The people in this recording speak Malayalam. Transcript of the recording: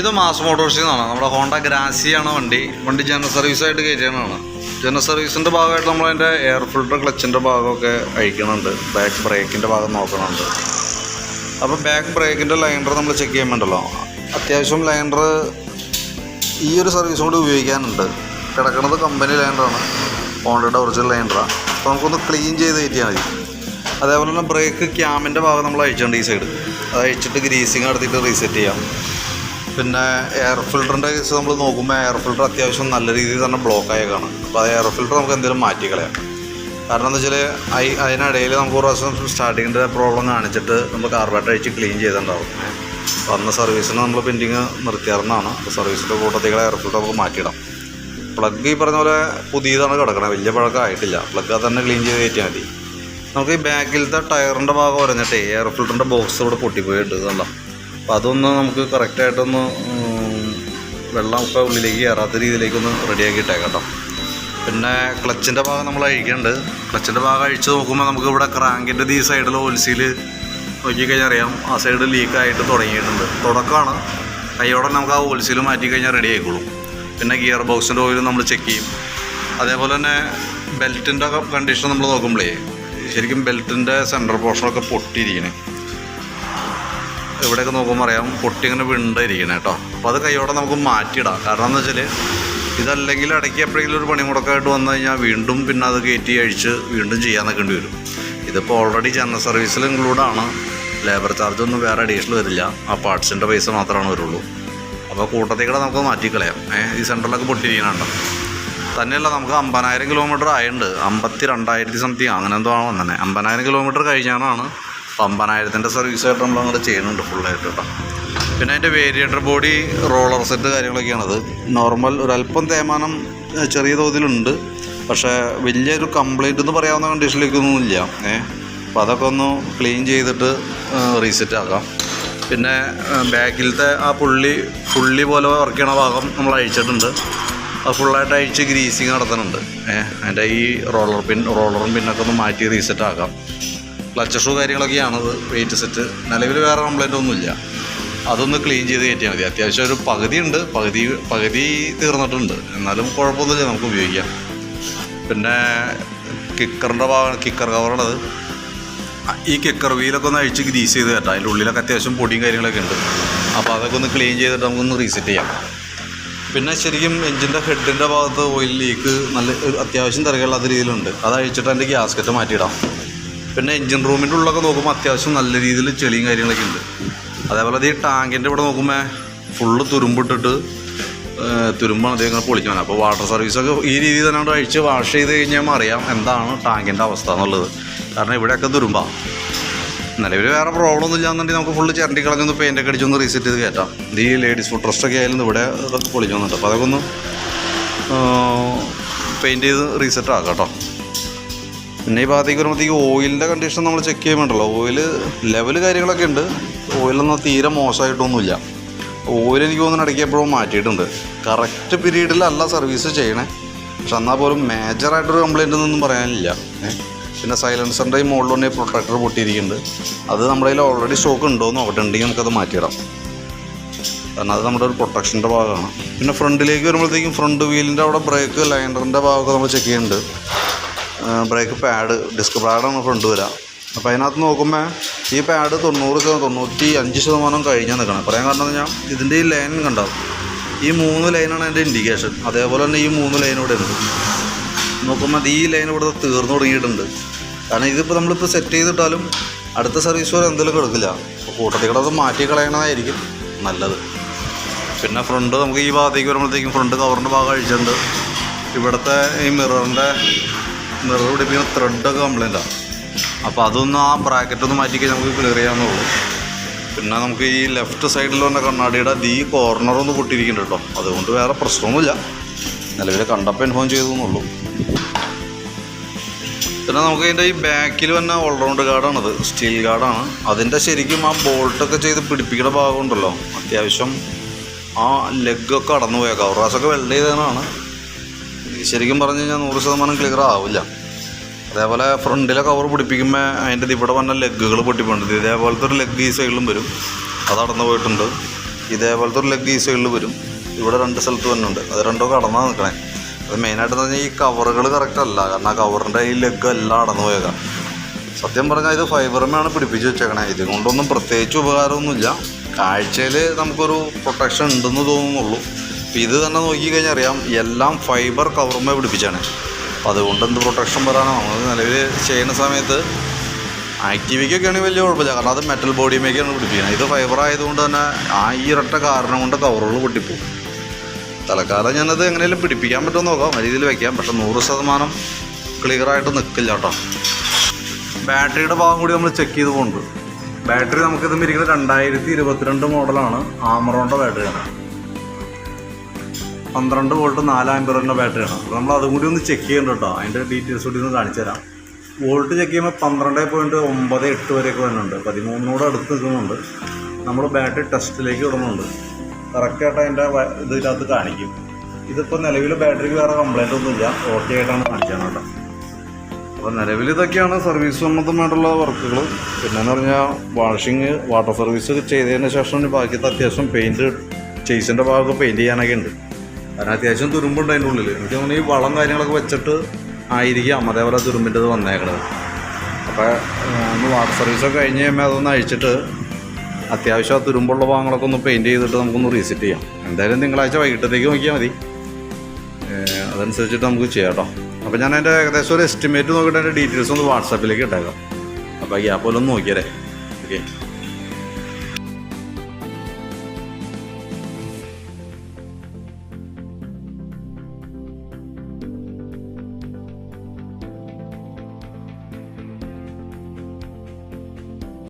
ഇത് മാസ് മോട്ടോഴ്സിൽ നിന്നാണ് നമ്മുടെ ഹോണ്ട ഗ്രാസിയാണ് വണ്ടി. വണ്ടി ജനറൽ സർവീസായിട്ട് കയറ്റിയതാണ്. ജനറൽ സർവീസിന്റെ ഭാഗമായിട്ട് നമ്മൾ അതിന്റെ എയർ ഫിൽട്ടർ ക്ലച്ചിന്റെ ഭാഗമൊക്കെ അഴിക്കണുണ്ട്. ബാക്ക് ബ്രേക്കിന്റെ ഭാഗം നോക്കണുണ്ട്. അപ്പോൾ ബാക്ക് ബ്രേക്കിന്റെ ലൈൻഡർ നമ്മൾ ചെക്ക് ചെയ്യാൻ വേണ്ടല്ലോ അത്യാവശ്യം ലൈൻഡർ ഈ ഒരു സർവീസും കൂടി ഉപയോഗിക്കാനുണ്ട്. കിടക്കുന്നത് കമ്പനി ലൈൻഡറാണ് ഹോണ്ടയുടെ ഒറിജിനൽ ലൈൻഡറാണ് അപ്പോൾ നമുക്കൊന്ന് ക്ലീൻ ചെയ്ത് കയറ്റിയാൽ മതി. അതേപോലെ തന്നെ ബ്രേക്ക് ക്യാമിന്റെ ഭാഗം നമ്മൾ അഴിച്ചിട്ടുണ്ട് ഈ സൈഡ് അത് അഴിച്ചിട്ട് ഗ്രീസിങ് നടത്തിയിട്ട് റീസെറ്റ് ചെയ്യാം. പിന്നെ എയർ ഫിൽറ്ററിന്റെ കേസ് നമ്മൾ നോക്കുമ്പോൾ എയർ ഫിൽറ്റർ അത്യാവശ്യം നല്ല രീതിയിൽ തന്നെ ബ്ലോക്ക് ആയേക്കാണ്. അപ്പോൾ അത് എയർ ഫിൽറ്റർ നമുക്ക് എന്തെങ്കിലും മാറ്റി കളയാം. കാരണം എന്താ വെച്ചാൽ അയി അതിനിടയിൽ നമുക്ക് ഒരു പ്രാവശ്യം സ്റ്റാർട്ടിങ്ങിന്റെ പ്രോബ്ലം കാണിച്ചിട്ട് നമ്മൾ കാർബേറ്റർ അഴിച്ച് ക്ലീൻ ചെയ്തിട്ടുണ്ടാവും. അപ്പോൾ അന്ന് സർവീസിന് നമ്മൾ പെൻഡിങ് നിർത്തിയാർന്നാണ്. അപ്പോൾ സർവീസിന്റെ കൂട്ടത്തിലുള്ള എയർ ഫിൽറ്റർ നമുക്ക് മാറ്റിയിടാം. പ്ലഗ് ഈ പറഞ്ഞ പോലെ പുതിയതാണ് കിടക്കണത് വലിയ പഴക്കം ആയിട്ടില്ല. പ്ലഗ് അത് തന്നെ ക്ലീൻ ചെയ്ത് കയറ്റിയാൽ മതി. നമുക്ക് ഈ ബാക്കിലത്തെ ടയറിന്റെ ഭാഗം പറഞ്ഞിട്ട് എയർ ഫിൽറ്ററിന്റെ ബോക്സ് ഇവിടെ പൊട്ടിപ്പോയിട്ട് കണ്ടോ അപ്പോൾ അതൊന്ന് നമുക്ക് കറക്റ്റായിട്ടൊന്ന് വെള്ളമൊക്കെ ഉള്ളിലേക്ക് കയറാത്ത രീതിയിലേക്കൊന്ന് റെഡിയാക്കി ഇട്ടേക്കാം കേട്ടോ. പിന്നെ ക്ലച്ചിന്റെ ഭാഗം നമ്മൾ അഴിക്കുന്നുണ്ട് ക്ലച്ചിന്റെ ഭാഗം അഴിച്ച് നോക്കുമ്പോൾ നമുക്ക് ഇവിടെ ക്രാങ്കിന്റെ ഈ സൈഡിൽ ഓൽസിയിൽ നോക്കിക്കഴിഞ്ഞാൽ അറിയാം. ആ സൈഡ് ലീക്കായിട്ട് തുടങ്ങിയിട്ടുണ്ട്. തുടക്കമാണ്. കൈയോടെ നമുക്ക് ആ ഓൽസിൽ മാറ്റി കഴിഞ്ഞാൽ റെഡി ആയിക്കോളും. പിന്നെ ഗിയർ ബോക്സിന്റെ ഓയിലും നമ്മൾ ചെക്ക് ചെയ്യും. അതേപോലെ തന്നെ ബെൽറ്റിന്റെ കണ്ടീഷൻ നമ്മൾ നോക്കുമ്പോഴേ ശരിക്കും ബെൽറ്റിന്റെ സെന്റർ പോർഷനൊക്കെ പൊട്ടിയിരിക്കണേ. ഇവിടെയൊക്കെ നോക്കുമ്പോൾ അറിയാം പൊട്ടി ഇങ്ങനെ വിണ്ടായിരിക്കണേ കേട്ടോ അപ്പോൾ അത് കൈയോടെ നമുക്ക് മാറ്റിയിടാം. കാരണം എന്ന് വെച്ചാൽ ഇതല്ലെങ്കിൽ ഇടയ്ക്ക് എപ്പോഴെങ്കിലും ഒരു പണിമുടക്കായിട്ട് വന്നു കഴിഞ്ഞാൽ വീണ്ടും പിന്നെ അത് കയറ്റി അഴിച്ച് വീണ്ടും ചെയ്യാൻ വരും. ഇതിപ്പോൾ ഓൾറെഡി ജനറൽ സർവീസിൽ ഇൻക്ലൂഡ് ആണ്. ലേബർ ചാർജ് ഒന്നും വേറെ അഡീഷണൽ വരില്ല. ആ പാർട്സിന്റെ പൈസ മാത്രമാണ് വരുള്ളൂ. അപ്പോൾ കൂട്ടത്തിൽ കൂടെ നമുക്ക് മാറ്റിക്കളയാം. ഈ സെന്ററിലൊക്കെ പൊട്ടിയിരിക്കണുണ്ടോ? തന്നെയല്ല നമുക്ക് അമ്പതിനായിരം കിലോമീറ്റർ ആയുണ്ട് അമ്പത്തി രണ്ടായിരത്തി സംതിങ് അങ്ങനെ എന്തോ ആണോ വന്നത് അമ്പതിനായിരം കിലോമീറ്റർ കഴിഞ്ഞാണ് സർവീസ് സർവീസായിട്ട് നമ്മൾ അങ്ങോട്ട് ചെയ്യുന്നുണ്ട് ഫുള്ളായിട്ട് കേട്ടോ. പിന്നെ അതിന്റെ വേരിയേറ്റർ ബോഡി റോളർ സെറ്റ് കാര്യങ്ങളൊക്കെയാണത്. നോർമൽ ഒരല്പം തേമാനം ചെറിയ തോതിലുണ്ട്. പക്ഷേ വലിയൊരു കംപ്ലൈന്റ് എന്ന് പറയാവുന്ന കണ്ടീഷനിലേക്കൊന്നും ഇല്ല ഏഹ് അപ്പോൾ അതൊക്കെ ഒന്ന് ക്ലീൻ ചെയ്തിട്ട് റീസെറ്റ് ആക്കാം. പിന്നെ ബാക്കിലത്തെ ആ പുള്ളി പുള്ളി പോലെ വർക്ക് ചെയ്യണ ഭാഗം നമ്മൾ അഴിച്ചിട്ടുണ്ട്. അത് ഫുള്ളായിട്ട് അഴിച്ച് ഗ്രീസിങ് നടത്തുന്നുണ്ട്. ഏഹ് അതിന്റെ ഈ റോളർ പിൻ റോളറും പിന്നൊക്കെ ഒന്ന് മാറ്റി റീസെറ്റ് ആക്കാം. ക്ലച്ച് ഷൂ കാര്യങ്ങളൊക്കെയാണത് വെയിറ്റ് സെറ്റ് നിലവിൽ വേറെ കംപ്ലൈന്റ് ഒന്നുമില്ല. അതൊന്ന് ക്ലീൻ ചെയ്ത് കയറ്റിയാൽ മതി. അത്യാവശ്യം ഒരു പകുതി ഉണ്ട് പകുതി പകുതി തീർന്നിട്ടുണ്ട്. എന്നാലും കുഴപ്പമൊന്നുമില്ല. നമുക്ക് ഉപയോഗിക്കാം. പിന്നെ കിക്കറിന്റെ ഭാഗം കിക്കർ കവറുള്ളത് ഈ കിക്കർ വീലൊക്കെ ഒന്ന് അഴിച്ച് ഗ്രീസ് ചെയ്ത് കേട്ടോ. അതിന്റെ ഉള്ളിലൊക്കെ അത്യാവശ്യം പൊടിയും കാര്യങ്ങളൊക്കെ ഉണ്ട്. അപ്പോൾ അതൊക്കെ ഒന്ന് ക്ലീൻ ചെയ്തിട്ട് നമുക്കൊന്ന് റീസെറ്റ് ചെയ്യാം. പിന്നെ ശരിക്കും എഞ്ചിന്റെ ഹെഡിന്റെ ഭാഗത്ത് ഓയിൽ ലീക്ക് നല്ല അത്യാവശ്യം തിരക്കുള്ള രീതിയിലുണ്ട്. അത് അഴിച്ചിട്ട് അതിന്റെ ഗ്യാസ്കറ്റ് മാറ്റിയിടാം. പിന്നെ എൻജിൻ റൂമിന്റെ ഉള്ളൊക്കെ നോക്കുമ്പോൾ അത്യാവശ്യം നല്ല രീതിയിൽ ചെളിയും കാര്യങ്ങളൊക്കെ ഉണ്ട്. അതേപോലെ അത് ഈ ടാങ്കിന്റെ ഇവിടെ നോക്കുമ്പോൾ ഫുള്ള് തുരുമ്പിട്ടിട്ട് തുരുമ്പാണ് അദ്ദേഹം ഇങ്ങനെ പൊളിക്കാൻ അപ്പോൾ വാട്ടർ സർവീസൊക്കെ ഈ രീതിയിൽ തന്നെ കൊണ്ട് അഴിച്ച് വാഷ് ചെയ്ത് കഴിഞ്ഞാൽ അറിയാം എന്താണ് ടാങ്കിന്റെ അവസ്ഥ എന്നുള്ളത്. കാരണം ഇവിടെയൊക്കെ തുരുമ്പാണ് നിലവിൽ വേറെ പ്രോബ്ലം ഒന്നും ഇല്ലാന്നുണ്ടെങ്കിൽ നമുക്ക് ഫുള്ള് ചിരണ്ടി കളഞ്ഞൊന്ന് പെയിന്റൊക്കെ അടിച്ചൊന്ന് റീസെറ്റ് ചെയ്ത് കയറ്റാം ഈ ലേഡീസ് ഫുഡ് ട്രസ്റ്റൊക്കെ ആയാലും ഇവിടെ പൊളിഞ്ഞു വന്നിട്ട് അപ്പോൾ അതൊക്കെ ഒന്ന് പെയിന്റ് ചെയ്ത് റീസെറ്റ് ആക്കാം കേട്ടോ. പിന്നെ ഈ ഭാഗത്തേക്ക് വരുമ്പോഴത്തേക്ക് ഓയിലിന്റെ കണ്ടീഷൻ നമ്മൾ ചെക്ക് ചെയ്യാൻ വേണ്ടല്ലോ. ഓയിൽ ലെവൽ കാര്യങ്ങളൊക്കെ ഉണ്ട്. ഓയിലൊന്നും തീരെ മോശമായിട്ടൊന്നുമില്ല. ഓയിൽ എനിക്ക് തോന്നുന്നു ഇടയ്ക്ക് എപ്പോഴും മാറ്റിയിട്ടുണ്ട്. കറക്റ്റ് പീരീഡിലല്ല സർവീസ് ചെയ്യണേ. പക്ഷെ എന്നാൽ പോലും മേജറായിട്ടൊരു കംപ്ലയിന്റ് ഒന്നും പറയാനില്ല. പിന്നെ സൈലൻസറിന്റെ ഈ മുകളിൽ തന്നെ പ്രൊട്ടക്ടർ പൊട്ടിയിരിക്കുന്നുണ്ട്. അത് നമ്മുടെ കയ്യിൽ ഓൾറെഡി സ്റ്റോക്ക് ഉണ്ടോ എന്ന് നോക്കട്ടെ ഉണ്ടെങ്കിൽ നമുക്കത് മാറ്റിയിടാം. കാരണം അത് നമ്മുടെ ഒരു പ്രൊട്ടക്ഷന്റെ ഭാഗമാണ്. പിന്നെ ഫ്രണ്ടിലേക്ക് വരുമ്പോഴത്തേക്കും ഫ്രണ്ട് വീലിന്റെ അവിടെ ബ്രേക്ക് ലൈനറിന്റെ ഭാഗമൊക്കെ നമ്മൾ ചെക്ക് ചെയ്യുന്നുണ്ട്. ബ്രേക്ക് പാഡ് ഡിസ്ക് പാഡാണ് ഫ്രണ്ട് വരാം. അപ്പോൾ അതിനകത്ത് നോക്കുമ്പോൾ ഈ പാഡ് തൊണ്ണൂറ് തൊണ്ണൂറ്റി അഞ്ച് ശതമാനം കഴിഞ്ഞാൽ നിൽക്കണം പറയാൻ കാരണം എന്ന് പറഞ്ഞാൽ ഇതിന്റെ ഈ ലൈൻ കണ്ടാവും ഈ മൂന്ന് ലൈനാണ് എന്റെ ഇൻഡിക്കേഷൻ അതേപോലെ തന്നെ ഈ മൂന്ന് ലൈൻ ഇവിടെ ഉണ്ട്. നോക്കുമ്പോൾ ഈ ലൈൻ ഇവിടെ തീർന്നു തുടങ്ങിയിട്ടുണ്ട്. കാരണം ഇതിപ്പോൾ നമ്മളിപ്പോൾ സെറ്റ് ചെയ്തിട്ടാലും അടുത്ത സർവീസ് വരെ എന്തെങ്കിലും കിടക്കില്ല. അപ്പോൾ കൂട്ടത്തിൽ കൂടെ അത് മാറ്റി കളയണതായിരിക്കും നല്ലത്. പിന്നെ ഫ്രണ്ട് നമുക്ക് ഈ ഭാഗത്തേക്ക് വരുമ്പോഴത്തേക്കും ഫ്രണ്ട് കവറിന്റെ ഭാഗം അഴിച്ചിട്ടുണ്ട്. ഇവിടുത്തെ ഈ മിററിന്റെ മിറർ പിടിപ്പിക്കുന്ന ത്രെഡൊക്കെ കംപ്ലൈന്റാണ് അപ്പോൾ അതൊന്ന് ആ ബ്രാക്കറ്റൊന്ന് മാറ്റി കഴിഞ്ഞാൽ നമുക്ക് ക്ലിയർ ചെയ്യാമെന്നുള്ളൂ പിന്നെ നമുക്ക് ഈ ലെഫ്റ്റ് സൈഡിൽ വന്ന കണ്ണാടിയുടെ ഈ കോർണർ ഒന്ന് പൊട്ടിയിരിക്കുന്നുണ്ട് കേട്ടോ. അതുകൊണ്ട് വേറെ പ്രശ്നമൊന്നുമില്ല. നിലവിൽ കണ്ടപ്പോൾ ഇൻഫോം ചെയ്തു എന്നുള്ളൂ പിന്നെ നമുക്ക് ഇതിന്റെ ഈ ബാക്കിൽ വന്ന ഓൾറൗണ്ട് ഗാർഡാണത് സ്റ്റീൽ ഗാർഡാണ് അതിന്റെ ശരിക്കും ആ ബോൾട്ടൊക്കെ ചെയ്ത് പിടിപ്പിക്കുന്ന ഭാഗമുണ്ടല്ലോ അത്യാവശ്യം ആ ലെഗൊക്കെ അടന്നു പോയ കവറാസൊക്കെ വെൽഡ് ചെയ്തതാണ്. ശരിക്കും പറഞ്ഞു കഴിഞ്ഞാൽ നൂറ് ശതമാനം ക്ലിയർ ആവില്ല. അതേപോലെ ഫ്രണ്ടിലെ കവർ പിടിപ്പിക്കുമ്പോൾ അതിന്റെ ഇവിടെ വന്ന ലെഗുകൾ പൊട്ടിപ്പോണ്ട് ഇതേപോലത്തെ ഒരു ലെഗ് ഈ സൈഡിലും വരും. അത് അടന്നു പോയിട്ടുണ്ട്. ഇതേപോലത്തെ ഒരു ലെഗ് ഈ സൈഡിൽ വരും. ഇവിടെ രണ്ട് സ്ഥലത്ത് വന്നുണ്ട് അത് രണ്ടോ കടന്നാണ് നിൽക്കണേ അത് മെയിനായിട്ട് പറഞ്ഞാൽ ഈ കവറുകൾ കറക്റ്റ് അല്ല. കാരണം ആ കവറിന്റെ ഈ ലെഗ് എല്ലാം അടന്നു പോയേക്കാം. സത്യം പറഞ്ഞാൽ ഇത് ഫൈബറുമാണ് പിടിപ്പിച്ച് വെച്ചേക്കണേ. ഇത് കൊണ്ടൊന്നും പ്രത്യേകിച്ച് ഉപകാരമൊന്നുമില്ല. കാഴ്ചയിൽ നമുക്കൊരു പ്രൊട്ടക്ഷൻ ഉണ്ടെന്ന് തോന്നുന്നുള്ളൂ. ഇപ്പം ഇത് തന്നെ നോക്കിക്കഴിഞ്ഞാൽ അറിയാം എല്ലാം ഫൈബർ കവറുമേ പിടിപ്പിച്ചാണ്. അപ്പോൾ അതുകൊണ്ട് എന്ത് പ്രൊട്ടക്ഷൻ വരാനോ? നമ്മൾ നിലവിൽ ചെയ്യുന്ന സമയത്ത് ആക്റ്റീവയ്ക്കൊക്കെ ആണെങ്കിൽ വലിയ കുഴപ്പമില്ല. കാരണം അത് മെറ്റൽ ബോഡിയുമേക്കാണ് പിടിപ്പിക്കുന്നത്. ഇത് ഫൈബർ ആയതുകൊണ്ട് തന്നെ ആ ഈ കാരണം കൊണ്ട് കവറുകൾ പൊട്ടിപ്പോകും തൽക്കാലം ഞാനത് എങ്ങനെയും പിടിപ്പിക്കാൻ പറ്റുമെന്ന് നോക്കാം. ആ രീതിയിൽ വെക്കാം. പക്ഷെ നൂറ് ശതമാനം ക്ലിയറായിട്ട് നിൽക്കില്ല കേട്ടോ. ബാറ്ററിയുടെ ഭാഗം കൂടി നമ്മൾ ചെക്ക് ചെയ്ത് പോകുന്നുണ്ട് ബാറ്ററി നമുക്കിത് ഇരിക്കുന്നത് രണ്ടായിരത്തി ഇരുപത്തിരണ്ട് മോഡലാണ് ആമറോണിന്റെ ബാറ്ററിയാണ്. പന്ത്രണ്ട് വോൾട്ട് നാല് ബാറ്ററി ബാറ്ററിയാണ് അപ്പോൾ നമ്മൾ അതും കൂടി ഒന്ന് ചെക്ക് ചെയ്യണ്ട കേട്ടോ അതിന്റെ ഡീറ്റെയിൽസ് കൂടി ഒന്ന് കാണിച്ചു തരാം. വോൾട്ട് ചെക്ക് ചെയ്യുമ്പോൾ പന്ത്രണ്ട് പോയിന്റ് ഒമ്പത് എട്ട് വരെയൊക്കെ വരുന്നുണ്ട്. പതിമൂന്നിനോട് അടുത്ത് നിൽക്കുന്നുണ്ട്. നമ്മൾ ബാറ്ററി ടെസ്റ്റിലേക്ക് ഇടുന്നുണ്ട്. കറക്റ്റായിട്ട് അതിന്റെ ഇതിനകത്ത് കാണിക്കും. ഇതിപ്പോൾ നിലവിൽ ബാറ്ററിക്ക് വേറെ കംപ്ലൈന്റ് ഒന്നുമില്ല. ഓക്കെ ആയിട്ടാണ് കാണിച്ചത് കേട്ടോ. അപ്പോൾ നിലവിൽ ഇതൊക്കെയാണ് സർവീസ് സംബന്ധമായിട്ടുള്ള വർക്കുകൾ പിന്നെന്ന് പറഞ്ഞാൽ വാഷിങ് വാട്ടർ സർവീസ് ചെയ്തതിന് ശേഷം ബാക്കിയത്തെ അത്യാവശ്യം പെയിന്റ് ചേസിന്റെ ഭാഗമൊക്കെ പെയിന്റ് ചെയ്യാനൊക്കെ ഉണ്ട്. കാരണം അത്യാവശ്യം തുരുമ്പുണ്ട് അതിന്റെ ഉള്ളിൽ എനിക്ക് തോന്നുന്നു ഈ വളം കാര്യങ്ങളൊക്കെ വെച്ചിട്ട് ആയിരിക്കാം. അതേപോലെ തുരുമ്പിന്റെ വന്നേക്കണത്. അപ്പോൾ ഒന്ന് വാട്ടർ സർവീസൊക്കെ കഴിഞ്ഞ് കഴിയുമ്പോൾ അതൊന്ന് അഴിച്ചിട്ട് അത്യാവശ്യം ആ തുരുമ്പുള്ള ഭാഗങ്ങളൊക്കെ ഒന്ന് പെയിന്റ് ചെയ്തിട്ട് നമുക്കൊന്ന് റീസെറ്റ് ചെയ്യാം. എന്തായാലും തിങ്കളാഴ്ച വൈകിട്ടത്തേക്ക് നോക്കിയാൽ മതി. അതനുസരിച്ചിട്ട് നമുക്ക് ചെയ്യാം കേട്ടോ അപ്പോൾ ഞാൻ അതിന്റെ ഏകദേശം ഒരു എസ്റ്റിമേറ്റ് നോക്കിയിട്ട് അതിന്റെ ഡീറ്റെയിൽസ് ഒന്ന് വാട്സാപ്പിലേക്ക് ഇട്ടേക്കാം. അപ്പോൾ ഗ്യാപ്പ് പോലെ ഒന്ന് നോക്കിയാലേ ഓക്കെ